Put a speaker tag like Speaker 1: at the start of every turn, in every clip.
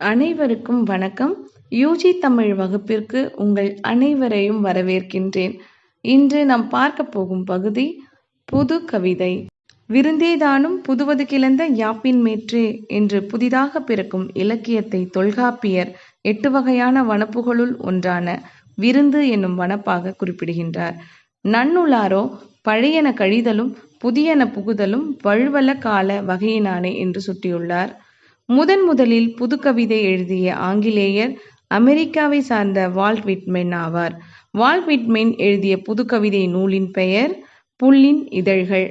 Speaker 1: அனைவருக்கும் வணக்கம். யூஜி தமிழ் வகுப்பிற்கு உங்கள் அனைவரையும் வரவேற்கின்றேன். இன்று நாம் பார்க்க போகும் பகுதி புது கவிதை. விருந்தேதானும் புதுவது கிளந்த யாப்பின் மேற்றே என்று புதிதாக பிறக்கும் இலக்கியத்தை தொல்காப்பியர் எட்டு வகையான வனப்புகளுள் ஒன்றான விருந்து என்னும் வனப்பாக குறிப்பிடுகின்றார். நன்னுளாரோ பழையன கழிதலும் புதியன புகுதலும் வழுவல கால வகையினானே என்று சுட்டியுள்ளார். முதன் முதலில் புதுக்கவிதை எழுதிய ஆங்கிலேயர் அமெரிக்காவை சார்ந்த வால்ட் விட்மென் ஆவார். வால்ட் விட்மென் எழுதிய புதுக்கவிதை நூலின் பெயர் புல்லின் இதழ்கள்.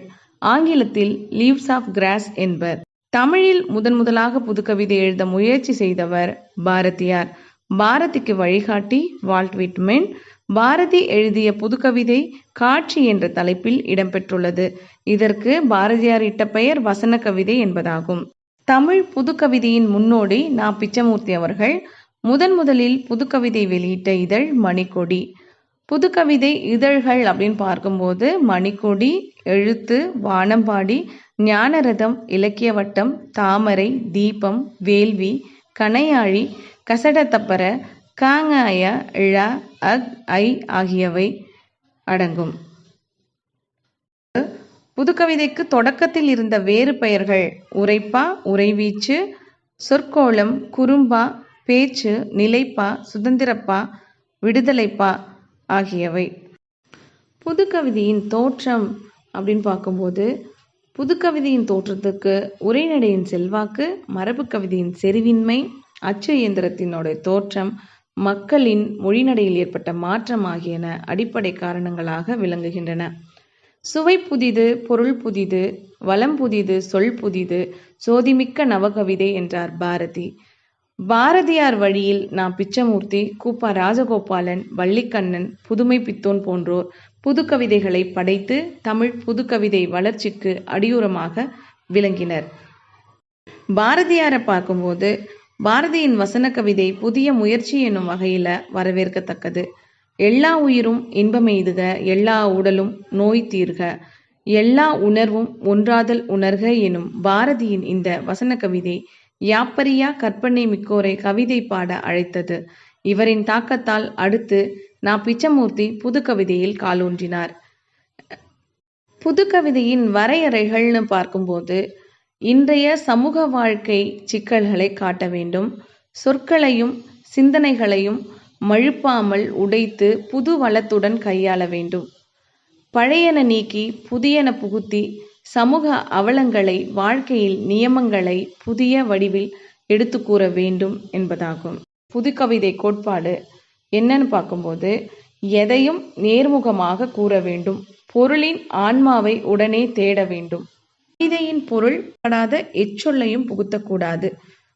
Speaker 1: ஆங்கிலத்தில் லீவ்ஸ் ஆஃப் கிராஸ் என்பர். தமிழில் முதன் முதலாக புதுக்கவிதை எழுத முயற்சி செய்தவர் பாரதியார். பாரதிக்கு வழிகாட்டி வால்ட் விட்மென். பாரதி எழுதிய புதுக்கவிதை காட்சி என்ற தலைப்பில் இடம்பெற்றுள்ளது. இதற்கு பாரதியார் இட்ட பெயர் வசன கவிதை என்பதாகும். தமிழ் புதுக்கவிதையின் முன்னோடி நா. பிச்சமூர்த்தி அவர்கள் முதன் முதலில் புதுக்கவிதை வெளியிட்ட இதழ் மணிக்கொடி. புதுக்கவிதை இதழ்கள் அப்படின்னு பார்க்கும்போது மணிக்கொடி எழுத்து வானம்பாடி ஞானரதம் இலக்கிய வட்டம் தாமரை தீபம் வேள்வி கணையாழி கசடத்தப்பர காங்காய ழ அக் ஐ ஆகியவை அடங்கும். புதுக்கவிதைக்கு தொடக்கத்தில் இருந்த வேறு பெயர்கள் உரைப்பா உரைவீச்சு சொற்கோளம் குறும்பா பேச்சு நிலைப்பா சுதந்திரப்பா விடுதலைப்பா ஆகியவை. புதுக்கவிதையின் தோற்றம் அப்படின்னு பார்க்கும்போது புதுக்கவிதையின் தோற்றத்துக்கு உரைநடையின் செல்வாக்கு மரபு கவிதையின் செறிவின்மை அச்சு இயந்திரத்தினோட தோற்றம் மக்களின் மொழிநடையில் ஏற்பட்ட மாற்றம் ஆகியன அடிப்படை காரணங்களாக விளங்குகின்றன. சுவை புதிது பொருள் புதிது வளம் புதிது சொல் புதிது சோதிமிக்க நவகவிதை என்றார் பாரதி. பாரதியார் வழியில் நாம் பிச்சமூர்த்தி கூப்பா ராஜகோபாலன் வள்ளிக்கண்ணன் புதுமை பித்தோன் போன்றோர் புதுக்கவிதைகளை படைத்து தமிழ் புதுக்கவிதை வளர்ச்சிக்கு அடியுரமாக விளங்கினர். பாரதியாரை பார்க்கும்போது பாரதியின் வசன கவிதை புதிய முயற்சி என்னும் வகையில வரவேற்கத்தக்கது. எல்லா உயிரும் இன்பமெய்துக எல்லா உடலும் நோய் தீர்க. எல்லா உணர்வும் ஒன்றாதல் உணர்க எனும் பாரதியின் இந்த வசன கவிதை யாப்பரியா கற்பனை மிக்கோரை கவிதை பாட அழைத்தது. இவரின் தாக்கத்தால் அடுத்து நா. பிச்சமூர்த்தி புது கவிதையில் காலூன்றினார் புது கவிதையின் வரையறைகள்னு பார்க்கும்போது இன்றைய சமூக வாழ்க்கை சிக்கல்களை காட்ட வேண்டும். சொற்களையும் சிந்தனைகளையும் மழுப்பாமல் உடைத்து புது வளத்துடன் கையாள வேண்டும். பழையன நீக்கி புதியன புகுத்தி சமூக அவலங்களை வாழ்க்கையில் நியமங்களை புதிய வடிவில் எடுத்து கூற வேண்டும் என்பதாகும். புதுக்கவிதை கோட்பாடு என்னன்னு பார்க்கும்போது எதையும் நேர்முகமாக கூற வேண்டும். பொருளின் ஆன்மாவை உடனே தேட வேண்டும். கவிதையின் பொருள் படாத எச்சொல்லையும் புகுத்தக்கூடாது.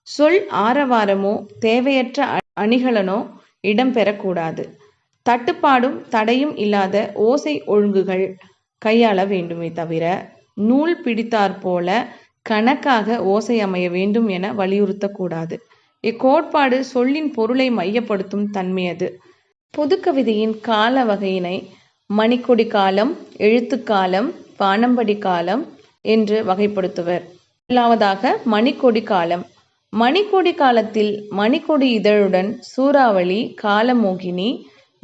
Speaker 1: சொல் ஆரவாரமோ தேவையற்ற அணிகலனோ இடம்பெறக்கூடாது தட்டுப்பாடும் தடையும் இல்லாத ஓசை ஒழுங்குகள் கையாள வேண்டுமே தவிர நூல் பிடித்தாற் போல கணக்காக ஓசை அமைய வேண்டும் என வலியுறுத்தக்கூடாது. இக்கோட்பாடு சொல்லின் பொருளை மையப்படுத்தும் தன்மையது புதுக்கவிதையின் கால வகையினை மணிக்கொடி காலம் எழுத்துக்காலம் பானம்படி காலம் என்று வகைப்படுத்துவர். முதலாவதாக மணிக்கொடி காலம். மணிக்கொடி காலத்தில் மணிக்கொடி இதழுடன் சூறாவளி காலமோகினி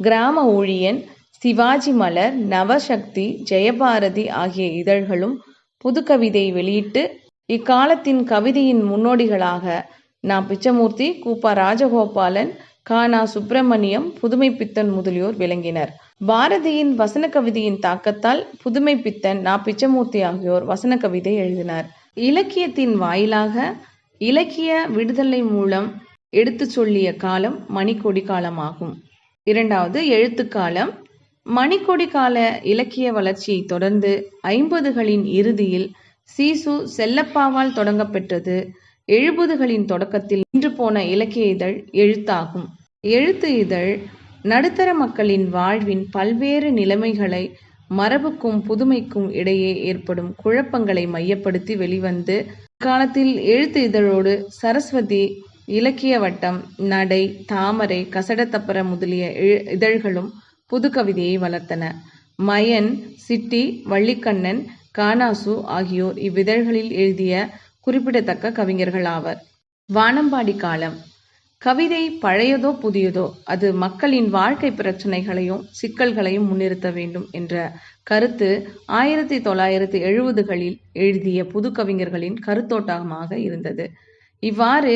Speaker 1: கிராம ஊழியன் சிவாஜி மலர் நவசக்தி ஜெயபாரதி ஆகிய இதழ்களும் புதுக்கவிதை வெளியிட்டு இக்காலத்தின் கவிதையின் முன்னோடிகளாக நா. பிச்சமூர்த்தி கூப்பா ராஜகோபாலன் கானா சுப்பிரமணியம் புதுமை பித்தன் முதலியோர் விளங்கினர். பாரதியின் வசன கவிதையின் தாக்கத்தால் புதுமை பித்தன் நா. பிச்சமூர்த்தி ஆகியோர் வசன கவிதை எழுதினார். இலக்கியத்தின் வாயிலாக இலக்கிய விடுதலை மூலம் எடுத்து சொல்லிய காலம் மணிக்கொடி காலமாகும். இரண்டாவது எழுத்துக்காலம். மணிக்கொடி கால இலக்கிய வளர்ச்சியை தொடர்ந்து ஐம்பதுகளின் இறுதியில் சீசு செல்லப்பாவால் தொடங்கப்பெற்றது. எழுபதுகளின் தொடக்கத்தில் நின்று போன இலக்கிய இதழ் எழுத்தாகும். எழுத்து இதழ் நடுத்தர மக்களின் வாழ்வின் பல்வேறு நிலைமைகளை மரபுக்கும் புதுமைக்கும் இடையே ஏற்படும் குழப்பங்களை மையப்படுத்தி வெளிவந்து காலத்தில் எழுத்து இதழோடு சரஸ்வதி இலக்கிய வட்டம் நடை தாமரை கசடத்தப்பர முதலிய இதழ்களும் புது கவிதையை வளர்த்தன. மயன் சிட்டி வள்ளிக்கண்ணன் கானாசு ஆகியோர் இவ்விதழ்களில் எழுதிய குறிப்பிடத்தக்க கவிஞர்கள் ஆவர். வானம்பாடி காலம். கவிதை பழையதோ புதியதோ அது மக்களின் வாழ்க்கை பிரச்சனைகளையும் சிக்கல்களையும் முன்னிறுத்த வேண்டும் என்ற கருத்து ஆயிரத்தி தொள்ளாயிரத்தி எழுபதுகளில் எழுதிய புது கவிஞர்களின் கருத்தோட்டமாக இருந்தது. இவ்வாறு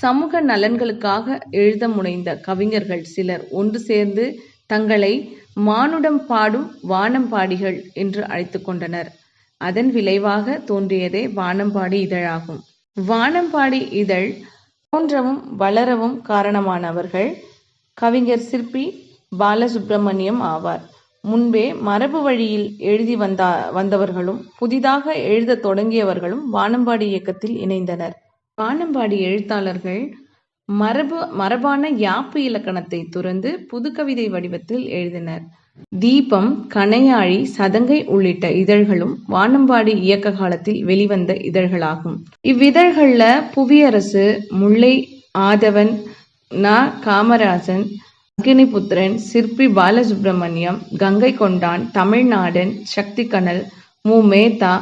Speaker 1: சமூக நலன்களுக்காக எழுத முனைந்த கவிஞர்கள் சிலர் ஒன்று சேர்ந்து தங்களை மானுடம் பாடும் வானம்பாடிகள் என்று அழைத்து கொண்டனர். அதன் விளைவாக தோன்றியதே வானம்பாடி இதழாகும். வானம்பாடி இதழ் தோன்றவும் வளரவும் காரணமானவர்கள். கவிஞர் சிற்பி பாலசுப்பிரமணியம் ஆவார். முன்பே மரபு வழியில் எழுதி வந்தா வந்தவர்களும் புதிதாக எழுதத் தொடங்கியவர்களும் வானம்பாடி இயக்கத்தில் இணைந்தனர். வானம்பாடி எழுத்தாளர்கள் மரபு மரபான யாப்பு இலக்கணத்தை துறந்து புதுக்கவிதை வடிவத்தில் எழுதினர். தீபம் கணையாழி சதங்கை உள்ளிட்ட இதழ்களும் வானம்பாடி இயக்க காலத்தில் வெளிவந்த இதழ்களாகும். இவ்விதழ்கள்ல புவியரசு முல்லை ஆதவன் நா. காமராசன் அக்னிபுத்திரன் சிற்பி பாலசுப்பிரமணியம் கங்கை கொண்டான் தமிழ்நாடன் சக்தி கனல் மு. மேத்தா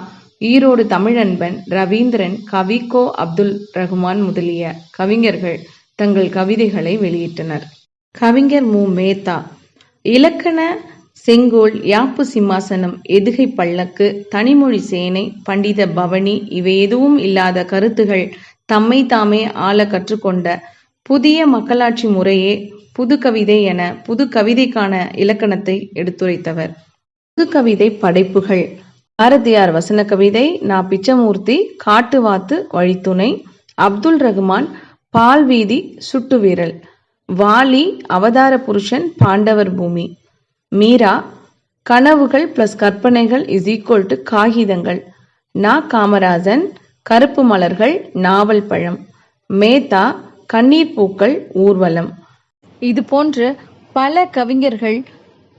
Speaker 1: ஈரோடு தமிழன்பன் ரவீந்திரன் கவிக்கோ அப்துல் ரகுமான் முதலிய கவிஞர்கள் தங்கள் கவிதைகளை வெளியிட்டனர். கவிஞர் மு. மேத்தா இலக்கண செங்கோல் யாப்பு சிம்மாசனம் எதுகை பல்லக்கு தனிமொழி சேனை பண்டித பவனி இவை எதுவும் இல்லாத கருத்துகள் தம்மை தாமே ஆள கற்றுக்கொண்ட புதிய மக்களாட்சி முறையே புது கவிதை என புது கவிதைக்கான இலக்கணத்தை எடுத்துரைத்தவர். புது கவிதை படைப்புகள். பாரதியார் வசன கவிதை நா பிச்சமூர்த்தி காட்டுவாத்து வழித்துணை அப்துல் ரகுமான் பால்வீதி சுட்டு வீரல் வாலி அவதார புருஷன் பாண்டவர் பூமி. மீரா கனவுகள் பிளஸ் கற்பனைகள் இஸ் ஈக்குவல் டு காகிதங்கள். நா காமராஜன் கருப்பு மலர்கள் நாவல் பழம். மேத்தா கண்ணீர் பூக்கள் ஊர்வலம். இது போன்று பல கவிஞர்கள்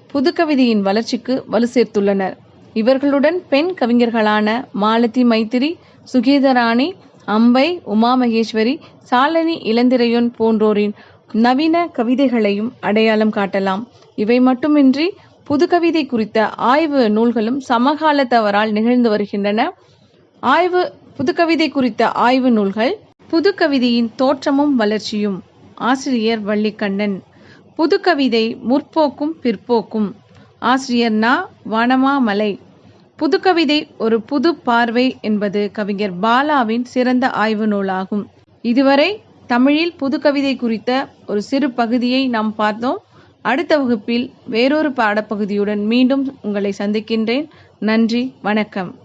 Speaker 1: புதுக்கவிதையின் வளர்ச்சிக்கு வலு சேர்த்துள்ளனர். இவர்களுடன் பெண் கவிஞர்களான மாலதி மைத்திரி சுகீதராணி அம்பை உமா மகேஸ்வரி சாலினி இளந்திரையன் போன்றோரின் நவீன கவிதைகளையும் அடையாளம் காட்டலாம். இவை மட்டுமின்றி புது கவிதை குறித்த ஆய்வு நூல்களும் சமகாலத்தவரால் நிகழ்ந்து வருகின்றன. ஆய்வு புதுக்கவிதை குறித்த ஆய்வு நூல்கள் புதுக்கவிதையின் தோற்றமும் வளர்ச்சியும். ஆசிரியர் வள்ளிக்கண்ணன். புதுக்கவிதை முற்போக்கும் பிற்போக்கும். ஆசிரியர் நா. வனமாமலை. புதுக்கவிதை ஒரு புது பார்வை என்பது கவிஞர் பாலாவின் சிறந்த ஆய்வு நூலாகும். இதுவரை தமிழில் புதுக்கவிதை குறித்த ஒரு சிறு பகுதியை நாம் பார்த்தோம். அடுத்த வகுப்பில் வேறொரு பாடப்பகுதியுடன் மீண்டும் உங்களை சந்திக்கின்றேன். நன்றி வணக்கம்.